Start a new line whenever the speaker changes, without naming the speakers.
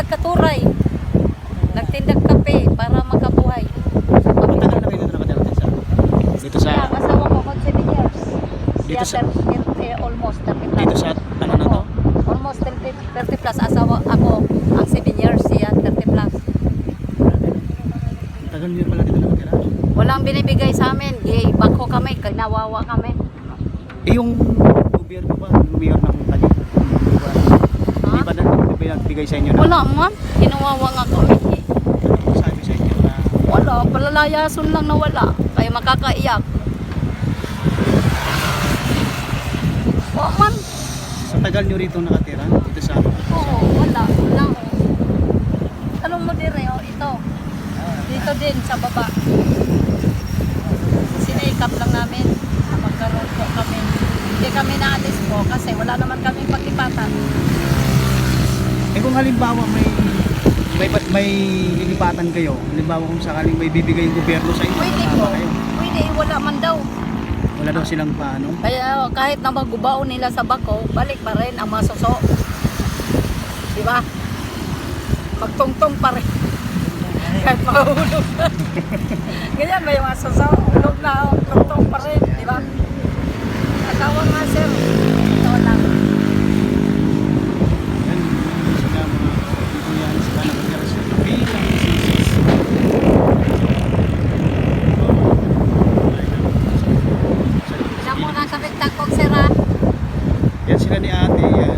nagtindag katuray. Nagtindag kape para makabuhay.
Matagal na kayo dito nakatira sa dito sa
Kaya asawa ko ko 7 years.
Dito sa-
30, eh, almost 30 plus.
dito sa ano na to?
Almost 30, 30 plus. Asawa ako ang 7 years. Siya 30 plus.
Tagal niyo pala dito nakatira.
Walang binibigay sa amin. Di, bako kami. Kinawawa kami.
Eh yung gobyerno ba, yung mayor ng Taguig?
Ha?
Di ba na pinagbigay sa inyo na
Wala man. Kinawawa nga kami.
sabi sa inyo na
Wala. Palalayason lang na wala. Kaya makakaiyak. Wala man.
sa tagal niyo rito nakatira dito sa
Oo, wala. Wala ko. Tanong mo dire, oh, ito. Dito din, sa baba. Sinikap lang namin na magkaroon po kami. Hindi kami naalis po kasi wala naman kami pagkipatan.
Eh kung halimbawa may may may lilipatan kayo, halimbawa kung sakaling may bibigay yung gobyerno sa inyo,
Pwede
tama
po.
kayo.
Pwede, wala man daw.
Wala daw silang paano.
Kaya kahit na magubaon nila sa bako, balik pa rin ang masuso. Di ba? Magtungtong pa rin. kahit mahulog na. Ganyan may mga suso, hulog na, oh, tungtong pa rin. Di ba? Asawa nga sir. Ito lang.
Yan, sila mga dito yan sila nakatira sa bilang CCS.
Siya muna sa bigtagpog sir ha.
Yan sila ni ate.